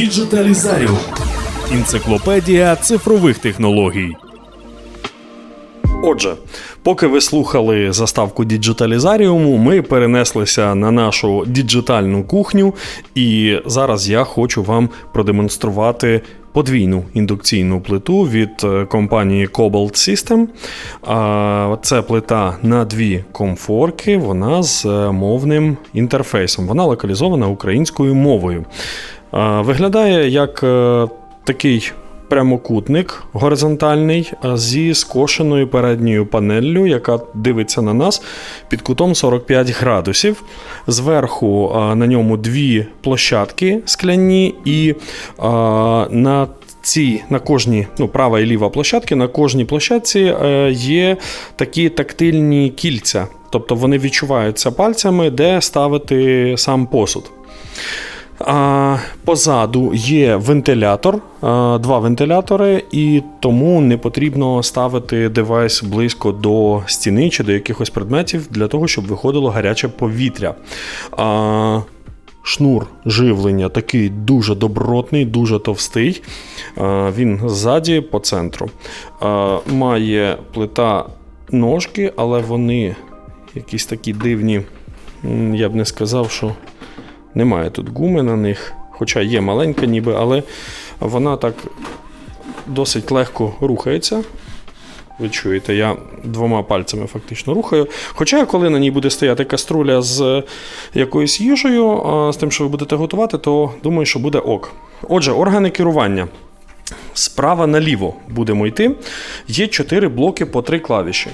Діджиталізаріум. Енциклопедія цифрових технологій. Отже, поки ви слухали заставку діджиталізаріуму, ми перенеслися на нашу діджитальну кухню, і зараз я хочу вам продемонструвати подвійну індукційну плиту від е, компанії Cobalt System. Це плита на дві комфорки, вона з е, мовним інтерфейсом. Вона локалізована українською мовою. А, Виглядає як е, такий прямокутник горизонтальний зі скошеною передньою панеллю, яка дивиться на нас під кутом 45 градусів. Зверху на ньому дві площадки скляні, і на ці на кожній, ну, права і ліва площадки, на кожній площадці е, є такі тактильні кільця. Тобто вони відчуваються пальцями, де ставити сам посуд. Позаду є вентилятор, два вентилятори, і тому не потрібно ставити девайс близько до стіни чи до якихось предметів для того, щоб виходило гаряче повітря. Шнур живлення такий дуже добротний, дуже товстий. Він ззаді по центру. Має плита ножки, але вони якісь такі дивні. Я б не сказав, що немає тут гуми на них, хоча є маленька ніби, але вона так досить легко рухається. Ви чуєте, я двома пальцями фактично рухаю. Хоча, коли на ній буде стояти каструля з якоюсь їжею, з тим, що ви будете готувати, то думаю, що буде ок. Отже, органи керування. Справа наліво будемо йти. Є чотири блоки по три клавіші.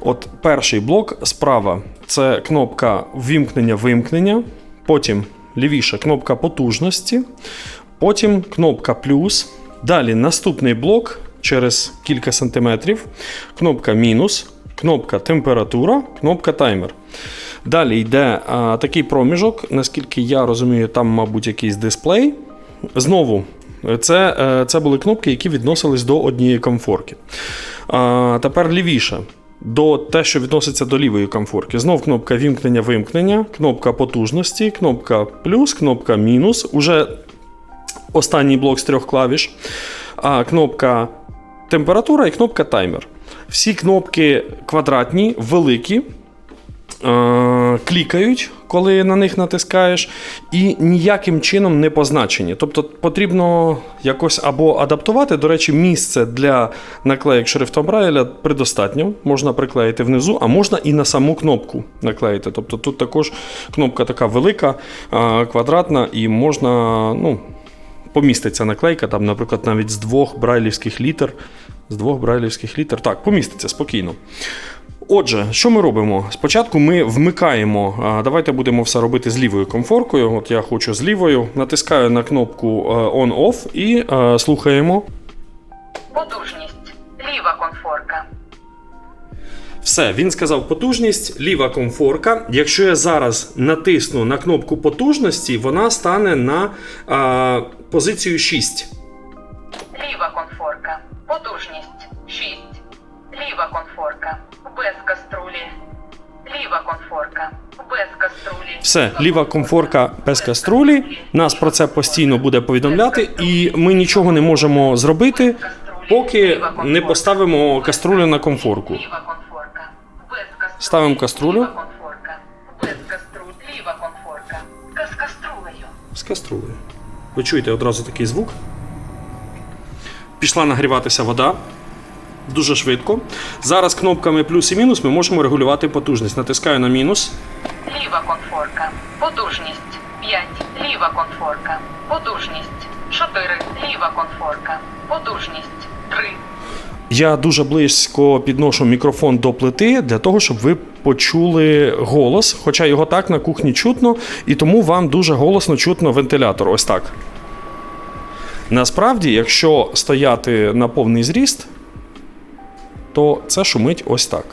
От перший блок справа це кнопка ввімкнення-вимкнення. Потім лівіша кнопка потужності. Потім кнопка плюс. Далі наступний блок через кілька сантиметрів. Кнопка мінус, кнопка температура, кнопка таймер. Далі йде а, такий проміжок, наскільки я розумію, там, мабуть, якийсь дисплей. Знову, це, е, це були кнопки, які відносились до однієї комфорки. А, тепер лівіше. До те, що відноситься до лівої комфорки. Знов кнопка вімкнення-вимкнення, кнопка потужності, кнопка плюс, кнопка мінус. Уже останній блок з трьох клавіш. А, кнопка температура і кнопка таймер. Всі кнопки квадратні, великі, клікають, коли на них натискаєш, і ніяким чином не позначені. Тобто потрібно якось або адаптувати. До речі, місце для наклеїк шрифтом Брайля предостатньо. Можна приклеїти внизу, а можна і на саму кнопку наклеїти. Тобто тут також кнопка така велика, е, квадратна, і можна. ну, Поміститься наклейка, там, наприклад, навіть з двох брайлівських літер. З двох брайлівських літер. Так, поміститься спокійно. Отже, що ми робимо? Спочатку ми вмикаємо. Давайте будемо все робити з лівою комфоркою. От я хочу з лівою. Натискаю на кнопку е, On-Off і е, слухаємо. Потужність. Ліва конфорка. Все, він сказав потужність, ліва комфорка. Якщо я зараз натисну на кнопку потужності, вона стане на а, позицію 6. Ліва конфорка. Потужність. 6. Ліва конфорка. Каструлі. Ліва конфорка. Без каструлі. Все, ліва комфорка без каструлі. Нас про це постійно буде повідомляти, і ми нічого не можемо зробити, поки не поставимо каструлю на комфорку. Ставимо каструлю. З каструлею. Ви чуєте одразу такий звук. Пішла нагріватися вода. Дуже швидко. Зараз кнопками плюс і мінус ми можемо регулювати потужність. Натискаю на мінус. Ліва конфорка. Потужність 5. Ліва конфорка. Потужність 4. Ліва конфорка. Потужність 3. Я дуже близько підношу мікрофон до плити для того, щоб ви почули голос, хоча його так на кухні чутно, і тому вам дуже голосно чутно вентилятор. Ось так. Насправді, якщо стояти на повний зріст, то це шумить ось так.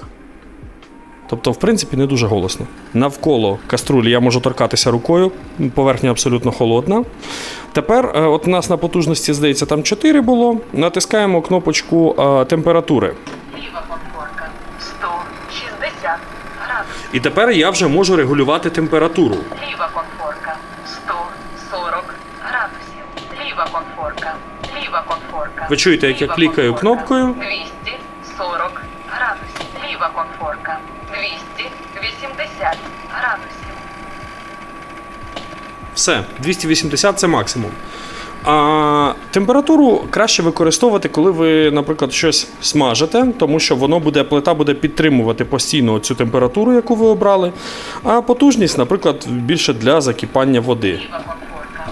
Тобто, в принципі, не дуже голосно. Навколо каструлі я можу торкатися рукою, поверхня абсолютно холодна. Тепер, е, от у нас на потужності, здається, там 4 було. Натискаємо кнопочку е, температури. Ліва конфорка 160 градусів. І тепер я вже можу регулювати температуру. Ліва конфорка 140 градусів. Ліва конфорка. Ліва конфорка. Ви чуєте, як я клікаю кнопкою? 240 Все, 280 це максимум. А температуру краще використовувати, коли ви, наприклад, щось смажите, тому що воно буде, плита буде підтримувати постійно цю температуру, яку ви обрали. А потужність, наприклад, більше для закипання води. Ліва конфорка.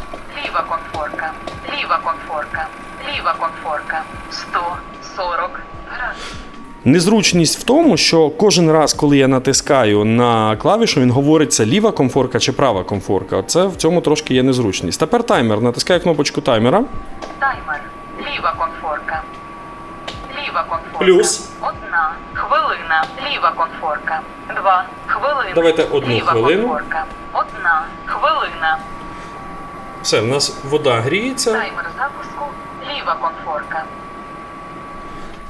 Ліва конфорка. Ліва конфорка. Ліва конфорка. 140 градусів. Незручність в тому, що кожен раз, коли я натискаю на клавішу, він говорить, це ліва комфорка чи права комфорка. Це в цьому трошки є незручність. Тепер таймер. Натискаю кнопочку таймера. Таймер. Ліва конфорка. Ліва конфорка. Плюс. Одна хвилина. Ліва конфорка. Два хвилини. Давайте одну Ліва хвилину. конфорка. Одна хвилина. Все, в нас вода гріється, Таймер запуску. Ліва конфорка.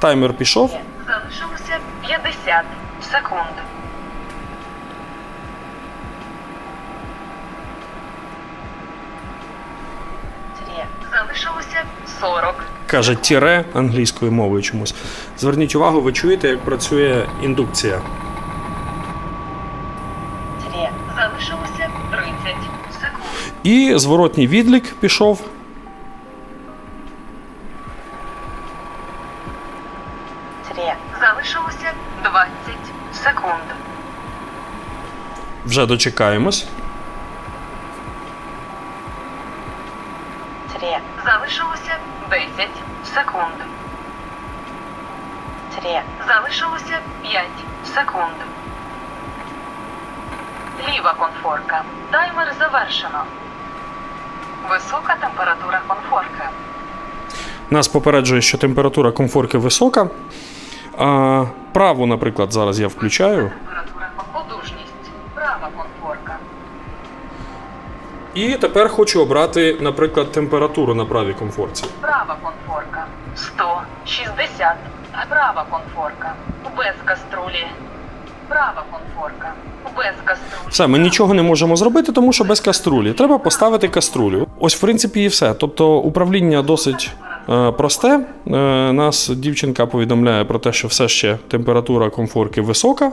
Таймер пішов. Залишилося 50 секунд. Залишилося 40 Каже тіре англійською мовою чомусь. Зверніть увагу, ви чуєте, як працює індукція. Три. Залишилося 30 секунд. І зворотній відлік пішов. Три. Залишилося 20 секунд. Вже дочекаємось. Три. Залишилося 10 секунд. Три. Залишилося 5 секунд. Ліва конфорка. Таймер завершено. Висока температура конфорки. Нас попереджує, що температура комфорки висока. А праву, наприклад, зараз я включаю. І тепер хочу обрати, наприклад, температуру на правій комфорці. Права конфорка. 160. Права конфорка. Без каструлі. Права конфорка. Без каструлі. Все, ми нічого не можемо зробити, тому що без каструлі. Треба поставити каструлю. Ось, в принципі, і все. Тобто управління досить просте. Е, нас дівчинка повідомляє про те, що все ще температура комфорки висока,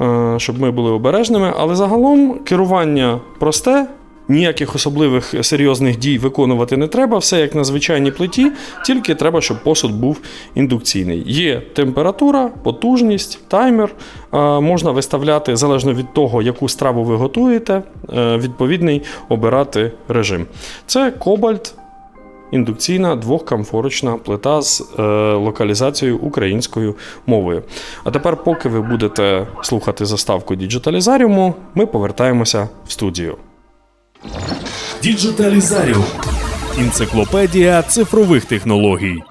е, щоб ми були обережними. Але загалом керування просте. Ніяких особливих серйозних дій виконувати не треба, все як на звичайній плиті, тільки треба, щоб посуд був індукційний. Є температура, потужність, таймер. Е, Можна виставляти залежно від того, яку страву ви готуєте, е, відповідний обирати режим. Це кобальт. Індукційна двохкамфорочна плита з е, локалізацією українською мовою. А тепер, поки ви будете слухати заставку діджиталізаріуму, ми повертаємося в студію. Діджиталізаріум. Енциклопедія цифрових технологій.